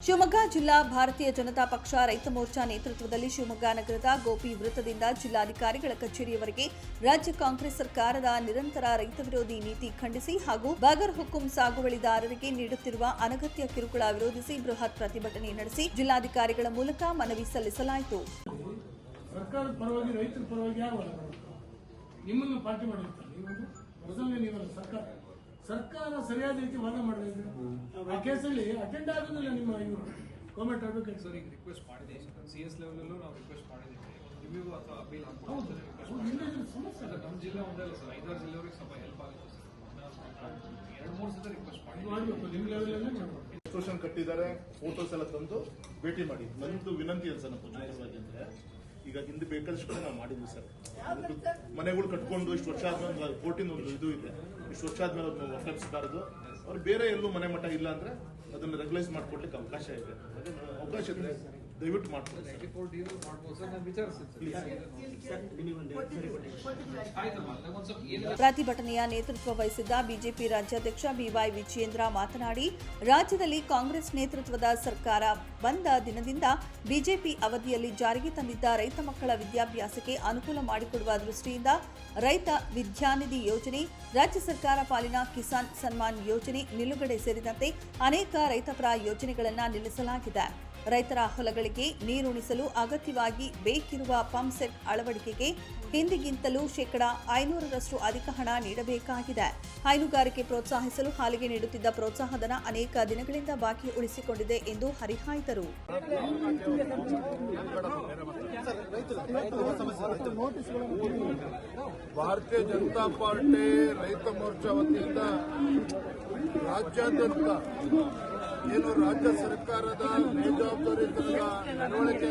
ಶಿವಮೊಗ್ಗ ಜಿಲ್ಲಾ ಭಾರತೀಯ ಜನತಾ ಪಕ್ಷ ರೈತ ಮೋರ್ಚಾ ನೇತೃತ್ವದಲ್ಲಿ ಶಿವಮೊಗ್ಗ ನಗರದ ಗೋಪಿ ವೃತ್ತದಿಂದ ಜಿಲ್ಲಾಧಿಕಾರಿಗಳ ಕಚೇರಿಯವರೆಗೆ ರಾಜ್ಯ ಕಾಂಗ್ರೆಸ್ ಸರ್ಕಾರದ ನಿರಂತರ ರೈತ ವಿರೋಧಿ ನೀತಿ ಖಂಡಿಸಿ ಹಾಗೂ ಬಾಗರ್ ಹುಕುಂ ಸಾಗುವಳಿದಾರರಿಗೆ ನೀಡುತ್ತಿರುವ ಅನಗತ್ಯ ಕಿರುಕುಳ ವಿರೋಧಿಸಿ ಬೃಹತ್ ಪ್ರತಿಭಟನೆ ನಡೆಸಿ ಜಿಲ್ಲಾಧಿಕಾರಿಗಳ ಮೂಲಕ ಮನವಿ ಸಲ್ಲಿಸಲಾಯಿತು. ಸರ್ಕಾರದ ಸರ್ಕಾರ ಸರಿಯಾದ ರೀತಿ ವಾದ ಮಾಡಿದ್ರೆ ಆ ಕೇಸಲ್ಲಿ ಅಟೆಂಡ್ ಆಗೋದಿಲ್ಲ ನಿಮ್ಮ ಇವರು. ಗೌರ್ಮೆಂಟ್ ಅಡ್ವೊಕೇಟ್ ಸರ್ ಈಗ ರಿಕ್ವೆಸ್ಟ್ ಮಾಡಿದೆ. ಸಿ ಎಸ್ ಲೆವೆಲಲ್ಲೂ ನಾವು ರಿಕ್ವೆಸ್ಟ್ ಮಾಡಿದ್ದೀವಿ. ರಿವ್ಯೂ ಅಥವಾ ಅಪೀಲ್ ಹಾಕ್ಬೋದು ಇದು ಸಮಸ್ಯೆ. ಸರ್ ನಮ್ಮ ಜಿಲ್ಲೆ ಒಂದೇ ಅಲ್ಲ ಸರ್ ಐದಾರು ಜಿಲ್ಲೆಯವ್ರಿಗೆ ಸ್ವಲ್ಪ ಹೆಲ್ಪ್ ಆಗುತ್ತೆ ಸರ್. ಎರಡು ಮೂರು ಸಲ ರಿಕ್ವೆಸ್ಟ್ ಮಾಡಿ ನಿಮ್ಮ ಲೆವೆಲಲ್ಲೇ ಮಾಡಬೇಕು ಎಕ್ಸ್ಪ್ರೆಷನ್ ಕಟ್ಟಿದ್ದಾರೆ ಫೋಟೋಸ್ ಎಲ್ಲ ತಂದು ಭೇಟಿ ಮಾಡಿ. ನಂದು ವಿನಂತಿ ಏನು ಸರ್ ನಮ್ಮ ಅಂದ್ರೆ. ಈಗ ಹಿಂದೆ ಬೇಕಾದಷ್ಟು ಕೂಡ ನಾವು ಮಾಡಿದ್ವಿ ಸರ್. ಮನೆಗಳು ಕಟ್ಕೊಂಡು ಇಷ್ಟು ವರ್ಷ ಆದ್ಮೇಲೆ ಕೋರ್ಟಿನ ಒಂದು ಇದು ಇದೆ. ಇಷ್ಟು ವರ್ಷ ಆದ್ಮೇಲೆ ಅದನ್ನ ಒಕ್ಕಲಿಸಬಾರದು ಅವ್ರು ಬೇರೆ ಎಲ್ಲೂ ಮನೆ ಮಠ ಇಲ್ಲ ಅಂದ್ರೆ ಅದನ್ನ ರೆಗ್ಯುಲೈಸ್ ಮಾಡ್ಕೊಡ್ಲಿಕ್ಕೆ ಅವಕಾಶ ಇದೆ. ಅವಕಾಶ ಇದೆ. ದಯವಿಟ್ಟು ಪ್ರತಿಭಟನೆಯ ನೇತೃತ್ವ ವಹಿಸಿದ್ದ ಬಿಜೆಪಿ ರಾಜ್ಯಾಧ್ಯಕ್ಷ ಬಿವೈ ವಿಜಯೇಂದ್ರ ಮಾತನಾಡಿ ರಾಜ್ಯದಲ್ಲಿ ಕಾಂಗ್ರೆಸ್ ನೇತೃತ್ವದ ಸರ್ಕಾರ ಬಂದ ದಿನದಿಂದ ಬಿಜೆಪಿ ಅವಧಿಯಲ್ಲಿ ಜಾರಿಗೆ ತಂದಿದ್ದ ರೈತ ಮಕ್ಕಳ ವಿದ್ಯಾಭ್ಯಾಸಕ್ಕೆ ಅನುಕೂಲ ಮಾಡಿಕೊಡುವ ದೃಷ್ಟಿಯಿಂದ ರೈತ ವಿದ್ಯಾನಿಧಿ ಯೋಜನೆ ರಾಜ್ಯ ಸರ್ಕಾರ ಪಾಲಿನ ಕಿಸಾನ್ ಸನ್ಮಾನ್ ಯೋಜನೆ ನಿಲುಗಡೆ ಸೇರಿದಂತೆ ಅನೇಕ ರೈತಪರ ಯೋಜನೆಗಳನ್ನು ನಿಲ್ಲಿಸಲಾಗಿದೆ. ರೈತರ ಹೊಲಗಳಿಗೆ ನೀರುಣಿಸಲು ಅಗತ್ಯವಾಗಿ ಬೇಕಿರುವ ಪಂಪ್ ಸೆಟ್ ಅಳವಡಿಕೆಗೆ ಹಿಂದಿಗಿಂತಲೂ ಶೇಕಡ ಐನೂರರಷ್ಟು ಅಧಿಕ ಹಣ ನೀಡಬೇಕಾಗಿದೆ. ಹೈನುಗಾರಿಕೆ ಪ್ರೋತ್ಸಾಹಿಸಲು ಹಾಲಿಗೆ ನೀಡುತ್ತಿದ್ದ ಪ್ರೋತ್ಸಾಹಧನ ಅನೇಕ ದಿನಗಳಿಂದ ಬಾಕಿ ಉಳಿಸಿಕೊಂಡಿದೆ ಎಂದು ಹರಿಹಾಯ್ದರು. ಭಾರತೀಯ ಜನತಾ ಪಾರ್ಟಿ ರೈತ ಮೋರ್ಚಾ ವತಿಯಿಂದ ರಾಜ್ಯಾದ್ಯಂತ ಏನು ರಾಜ್ಯ ಸರ್ಕಾರದ ಬೇಜವಾಬ್ದಾರಿತನದ ನಡವಳಿಕೆ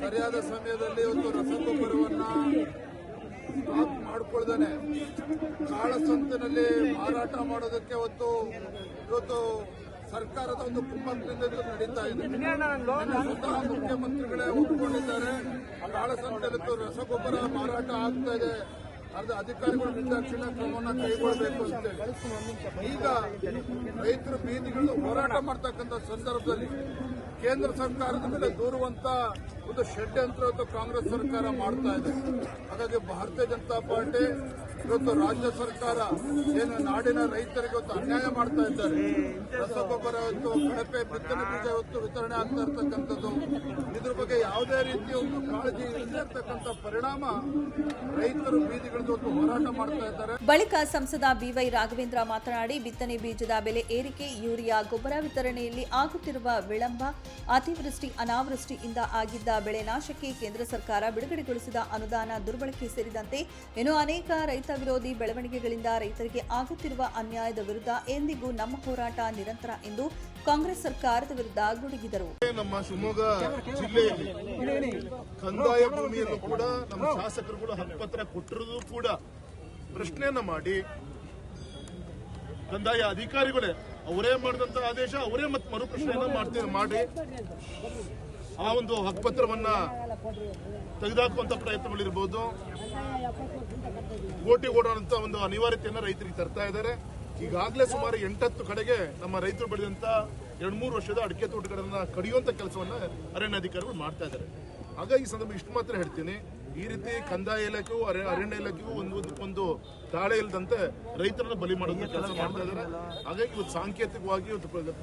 ಸರಿಯಾದ ಸಮಯದಲ್ಲಿ ಒಂದು ರಸಗೊಬ್ಬರವನ್ನ ಸ್ಟಾಕ್ ಕಾಳ ಸಂತಿನಲ್ಲಿ ಮಾರಾಟ ಮಾಡೋದಕ್ಕೆ ಒಂದು ಇವತ್ತು ಸರ್ಕಾರದ ಒಂದು ಕುಮ್ಮಕ್ಕಿನಿಂದ ನಡೀತಾ ಇದೆ. ಸ್ವತಃ ಮುಖ್ಯಮಂತ್ರಿಗಳೇ ಒಪ್ಪಿಕೊಂಡಿದ್ದಾರೆ ಕಾಳಸಂತೆಯಲ್ಲಿ ಇವತ್ತು ರಸಗೊಬ್ಬರ ಮಾರಾಟ ಆಗ್ತಾ ಇದೆ. ಅರ್ಧ ಅಧಿಕಾರಿಗಳು ನಿರ್ದಾಕ್ಷಿಣ್ಯ ಕ್ರಮವನ್ನು ಕೈಗೊಳ್ಳಬೇಕು ಅಂತೇಳಿ ಈಗ ರೈತರು ಬೀದಿಗಳು ಹೋರಾಟ ಮಾಡ್ತಕ್ಕಂಥ ಸಂದರ್ಭದಲ್ಲಿ ಕೇಂದ್ರ ಸರ್ಕಾರದ ಮೇಲೆ ದೂರುವಂತ ಒಂದು ಷಡ್ಯಂತ್ರ ಕಾಂಗ್ರೆಸ್ ಸರ್ಕಾರ ಮಾಡ್ತಾ ಇದೆ. ಹಾಗಾಗಿ ಭಾರತೀಯ ಜನತಾ ಪಾರ್ಟಿ ಇವತ್ತು ರಾಜ್ಯ ಸರ್ಕಾರ ಏನು ನಾಡಿನ ರೈತರಿಗೆ ಇವತ್ತು ಅನ್ಯಾಯ ಮಾಡ್ತಾ ಇದ್ದಾರೆ. ರಸಗೊಬ್ಬರ ಇವತ್ತು, ಕಳಪೆ ಬಿತ್ತನೆ ಬೀಜ ಇವತ್ತು ವಿತರಣೆ ಆಗ್ತಾ ಇರ್ತಕ್ಕಂಥದ್ದು. ಇದ್ರ ಬಗ್ಗೆ ಯಾವುದೇ ರೀತಿಯ ಒಂದು ಕಾಳಜಿ ಇಲ್ಲದೆ ಇರ್ತಕ್ಕಂಥ ಪರಿಣಾಮ ರೈತರು ಬೀದಿಗಳಿಂದ ಹೋರಾಟ ಮಾಡ್ತಾ ಇದ್ದಾರೆ. ಬಳಿಕ ಸಂಸದ ಬಿವೈ ರಾಘವೇಂದ್ರ ಮಾತನಾಡಿ, ಬಿತ್ತನೆ ಬೀಜದ ಬೆಲೆ ಏರಿಕೆ, ಯೂರಿಯಾ ಗೊಬ್ಬರ ವಿತರಣೆಯಲ್ಲಿ ಆಗುತ್ತಿರುವ ವಿಳಂಬ, ಅತಿವೃಷ್ಟಿ, ಅನಾವೃಷ್ಟಿಯಿಂದ ಆಗಿದ್ದ ಬೆಳೆ ನಾಶಕ್ಕೆ ಕೇಂದ್ರ ಸರ್ಕಾರ ಬಿಡುಗಡೆಗೊಳಿಸಿದ ಅನುದಾನ ದುರ್ಬಳಕೆ ಸೇರಿದಂತೆ ಇನ್ನೂ ಅನೇಕ ರೈತ ವಿರೋಧಿ ಬೆಳವಣಿಗೆಗಳಿಂದ ರೈತರಿಗೆ ಆಗುತ್ತಿರುವ ಅನ್ಯಾಯದ ವಿರುದ್ಧ ಎಂದಿಗೂ ನಮ್ಮ ಹೋರಾಟ ನಿರಂತರ ಎಂದು ಕಾಂಗ್ರೆಸ್ ಸರ್ಕಾರದ ವಿರುದ್ಧ ಗುಡುಗಿದರು. ನಮ್ಮ ಶಿವಮೊಗ್ಗ ಜಿಲ್ಲೆಯಲ್ಲಿ ಕಂದಾಯ ಭೂಮಿಯನ್ನು ಕೂಡ ನಮ್ಮ ಶಾಸಕರುಗಳು ಹಕ್ಕುಪತ್ರ ಕೊಟ್ಟಿರೋದು ಕೂಡ ಪ್ರಶ್ನೆಯನ್ನ ಮಾಡಿ ಕಂದಾಯ ಅಧಿಕಾರಿಗಳೇ, ಅವರೇ ಮಾಡಿದಂತ ಆದೇಶ, ಅವರೇ ಮತ್ತೆ ಮರುಪ್ರಶ್ನೆಯನ್ನ ಮಾಡ್ತೀವಿ ಮಾಡಿ ಆ ಒಂದು ಹಕ್ಕುಪತ್ರವನ್ನ ತೆಗೆದುಹಾಕುವಂತ ಪ್ರಯತ್ನಗಳಿರ್ಬೋದು. ಓಟಿ ಓಡುವಂತ ಒಂದು ಅನಿವಾರ್ಯತೆಯನ್ನ ರೈತರಿಗೆ ತರ್ತಾ ಇದ್ದಾರೆ. ಈಗಾಗಲೇ ಸುಮಾರು ಎಂಟತ್ತು ಕಡೆಗೆ ನಮ್ಮ ರೈತರು ಬೆಳೆದಂತ ಎರಡ್ ಮೂರು ವರ್ಷದ ಅಡಿಕೆ ತೋಟಗಳನ್ನ ಕೆಲಸವನ್ನ ಅರಣ್ಯ ಅಧಿಕಾರಿಗಳು ಮಾಡ್ತಾ ಇದ್ದಾರೆ. ಹಾಗಾಗಿ ಸಂದರ್ಭ ಇಷ್ಟು ಮಾತ್ರ ಹೇಳ್ತೀನಿ. ಈ ರೀತಿ ಕಂದಾಯ ಇಲಾಖೆಯು ಅರ- ಅರಣ್ಯ ಇಲಾಖೆಗೂ ಒಂದು, ಒಂದು- ತಾಳೆ ಇಲ್ಲದಂತೆ ರೈತರನ್ನ ಬಲಿ ಮಾಡುವಂತ ಕೆಲಸ ಮಾಡ್ತಾ ಇದ್ದಾರೆ. ಹಾಗಾಗಿ ಇವತ್ತು ಸಾಂಕೇತಿಕವಾಗಿ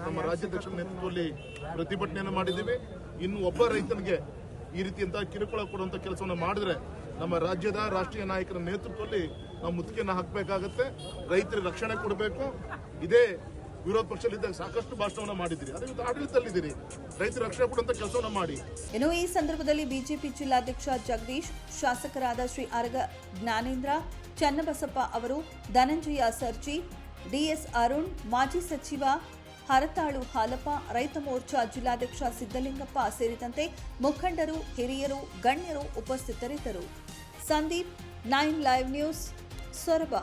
ನಮ್ಮ ರಾಜ್ಯಾಧ್ಯಕ್ಷರ ನೇತೃತ್ವದಲ್ಲಿ ಪ್ರತಿಭಟನೆಯನ್ನು ಮಾಡಿದ್ದೀವಿ. ಇನ್ನು ಒಬ್ಬ ರೈತನಿಗೆ ಈ ರೀತಿಯಂತಹ ಕಿರುಕುಳ ಕೊಡುವಂತ ಕೆಲಸವನ್ನು ಮಾಡಿದ್ರೆ ನಮ್ಮ ರಾಜ್ಯದ ರಾಷ್ಟ್ರೀಯ ನಾಯಕರ ನೇತೃತ್ವದಲ್ಲಿ ನಾವು ಮುತ್ತಿಗೆಯನ್ನು ಹಾಕಬೇಕಾಗತ್ತೆ. ರೈತರಿಗೆ ರಕ್ಷಣೆ ಕೊಡಬೇಕು. ಇದೇ ವಿರೋಧ ಪಕ್ಷದಲ್ಲಿದ್ದಾಗ ಸಾಕಷ್ಟು ಭಾಷಣವನ್ನು ಮಾಡಿದ್ದೀರಿ. ಅದೇ ಇವತ್ತು ಆಡಳಿತದಲ್ಲಿದ್ದೀರಿ. ರೈತರ ರಕ್ಷಣೆ ಕೊಡುವಂತ ಕೆಲಸವನ್ನು ಮಾಡಿ. ಇನ್ನು ಈ ಸಂದರ್ಭದಲ್ಲಿ ಬಿಜೆಪಿ ಜಿಲ್ಲಾಧ್ಯಕ್ಷ ಜಗದೀಶ್, ಶಾಸಕರಾದ ಶ್ರೀ ಅರಗ ಜ್ಞಾನೇಂದ್ರ, ಚನ್ನಬಸಪ್ಪ ಅವರು, ಧನಂಜಯ ಸರ್ಜಿ ಡಿಎಸ್ ಅರುಣ್, ಮಾಜಿ ಸಚಿವ ಹರತಾಳು ಹಾಲಪ್ಪ, ರೈತ ಮೋರ್ಚಾ ಜಿಲ್ಲಾಧ್ಯಕ್ಷ ಸಿದ್ದಲಿಂಗಪ್ಪ ಸೇರಿದಂತೆ ಮುಖಂಡರು, ಹಿರಿಯರು, ಗಣ್ಯರು ಉಪಸ್ಥಿತರಿದ್ದರು. Sandeep, nine live news Soraba.